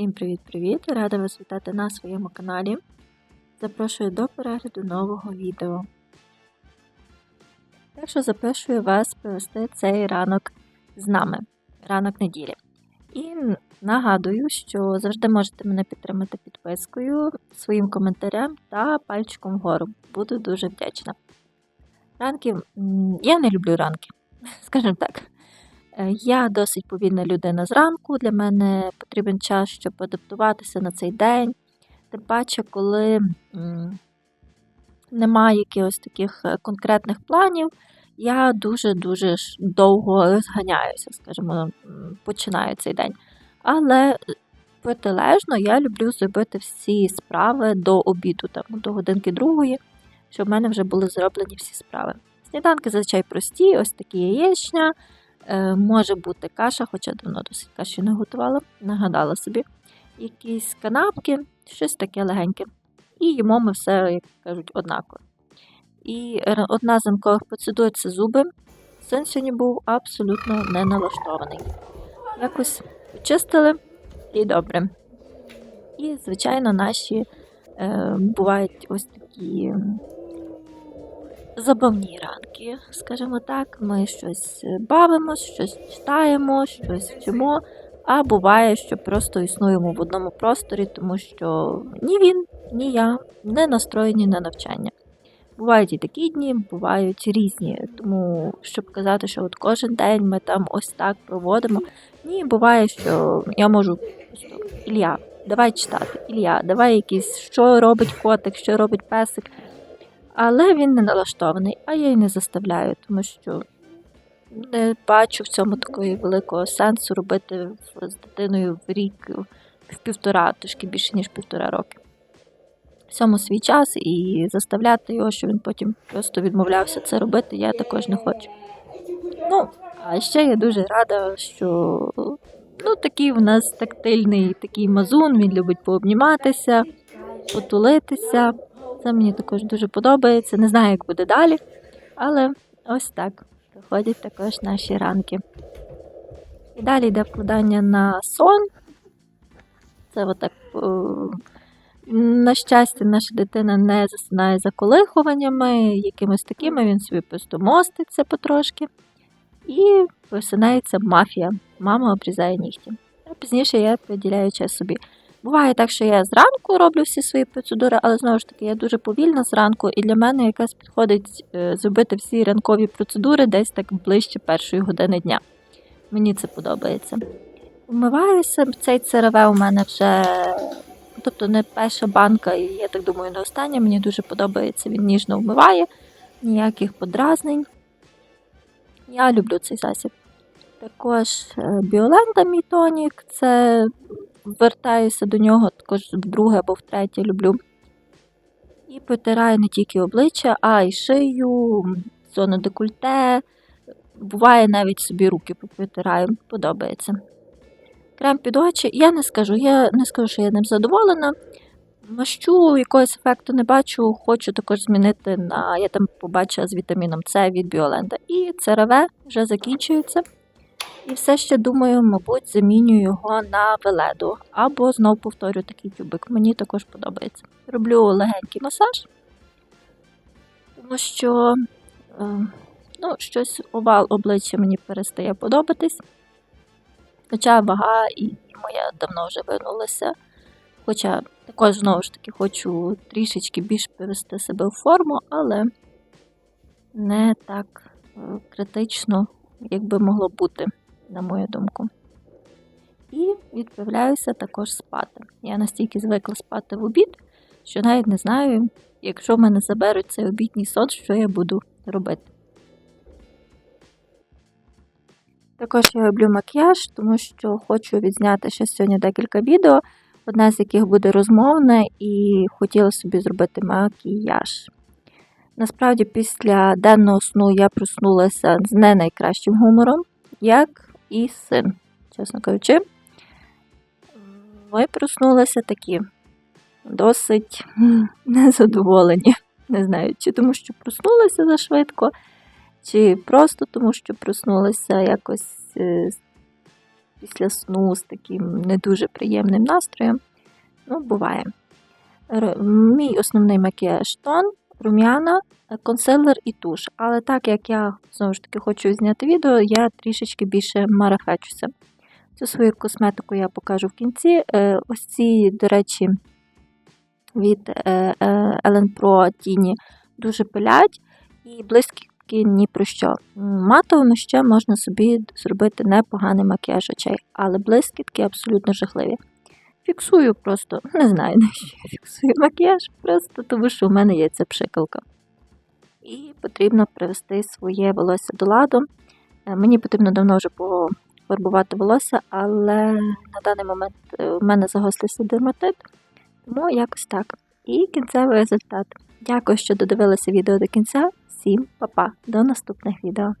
Всім привіт-привіт! Рада вас вітати на своєму каналі. Запрошую до перегляду нового відео. Так що запрошую вас провести цей ранок з нами, ранок неділі. І нагадую, що завжди можете мене підтримати підпискою, своїм коментарем та пальчиком вгору. Буду дуже вдячна. Ранки я не люблю ранки, скажімо так. Е, Я досить повільна людина зранку. Для мене потрібен час, щоб адаптуватися на цей день. Тим паче, коли немає якихось таких е, конкретних планів, я дуже-дуже довго розганяюся, скажімо, починаю цей день. Але е, протилежно я люблю зробити всі справи до обіду, там, до годинки другої, щоб в мене вже були зроблені всі справи. Сніданки зазвичай прості, ось такі яєчня. Е, може бути каша, хоча давно досить каші не готувала, нагадала собі. Якісь канапки, щось таке легеньке. І їмо ми все, як кажуть, однаково. І одна з ранкових процедур це зуби. Син сьогодні був абсолютно не налаштований. Якось почистили і добре. І, звичайно, наші е, бувають ось такі забавні ранки, скажімо так. Ми щось бавимось, щось читаємо, щось вчимо. А буває, що просто існуємо в одному просторі, тому що ні він, ні я не настроєні на навчання. Бувають і такі дні, бувають різні. Тому, щоб казати, що от кожен день ми там ось так проводимо. Ні, буває, що я можу просто Ілля, давай читати, Ілля, давай якийсь, що робить котик, що робить песик. Але він не налаштований, а я й не заставляю, тому що не бачу в цьому такого великого сенсу робити з дитиною в рік, в півтора, трошки більше, ніж півтора роки. Всьому свій час і заставляти його, що він потім просто відмовлявся це робити, я також не хочу. Ну, а ще я дуже рада, що ну, такий в нас тактильний такий мазун, він любить пообніматися, потулитися. Це мені також дуже подобається. Не знаю, як буде далі, але ось так проходять також наші ранки. І далі йде вкладання на сон. Це отак. На щастя, наша дитина не засинає за колихуваннями, якимось такими, він собі просто моститься потрошки. І просинається мафія. Мама обрізає нігті. А пізніше я приділяю час собі. Буває так, що я зранку роблю всі свої процедури, але знову ж таки я дуже повільна зранку, і для мене якраз підходить е, зробити всі ранкові процедури десь так ближче першої години дня. Мені це подобається. Вмиваюся, цей ЦРВ у мене вже, тобто не перша банка, і я так думаю, не остання. Мені дуже подобається, він ніжно вмиває, ніяких подразнень. Я люблю цей засіб. Також е, Біоленда мій тонік, це вертаюся до нього також вдруге або втретє люблю. І потираю не тільки обличчя, а й шию, зону декольте. Буває навіть собі руки попритираю, подобається. Крем під очі, я не скажу, я не скажу, що я ним задоволена. Мащу якогось ефекту не бачу, хочу також змінити на. Я там побачила з вітаміном С від Біоленда. І ЦРВ вже закінчується. І все ще думаю, мабуть, заміню його на веледу. Або знов повторю такий тюбик. Мені також подобається. Роблю легенький масаж, тому що е, ну, щось овал обличчя мені перестає подобатись. Хоча вага і моя давно вже вернулася. Хоча також знову ж таки хочу трішечки більш привести себе в форму, але не так е, критично, як би могло бути, на мою думку. І відправляюся також спати. Я настільки звикла спати в обід, що навіть не знаю, якщо мене заберуть цей обідній сон, що я буду робити. Також я роблю макіяж, тому що хочу відзняти ще сьогодні декілька відео, одне з яких буде розмовне, і хотіла собі зробити макіяж. Насправді, після денного сну я проснулася з не найкращим гумором, як і син, чесно кажучи. Ми проснулися такі досить незадоволені. Не знаю, чи тому, що проснулися зашвидко, чи просто тому, що проснулися якось е, після сну з таким не дуже приємним настроєм. Ну, буває. Мій основний макіяж тон, рум'яна, е, консилер і туш. Але так як я знову ж таки хочу зняти відео, я трішечки більше марафечуся. Цю свою косметику я покажу в кінці. Е, Ось ці, до речі, від е, Ellen Pro тіні дуже пилять і блискітки ні про що. Матовими ще можна собі зробити непоганий макіяж очей, але блискітки абсолютно жахливі. Фіксую просто, не знаю на що я фіксую макіяж, просто тому що у мене є ця пшикалка. І потрібно привести своє волосся до ладу. Е, Мені потрібно давно вже пофарбувати волосся, але на даний момент е, у мене загострився дерматит, тому якось так. І кінцевий результат. Дякую, що додивилися відео до кінця. Всім па-па, до наступних відео.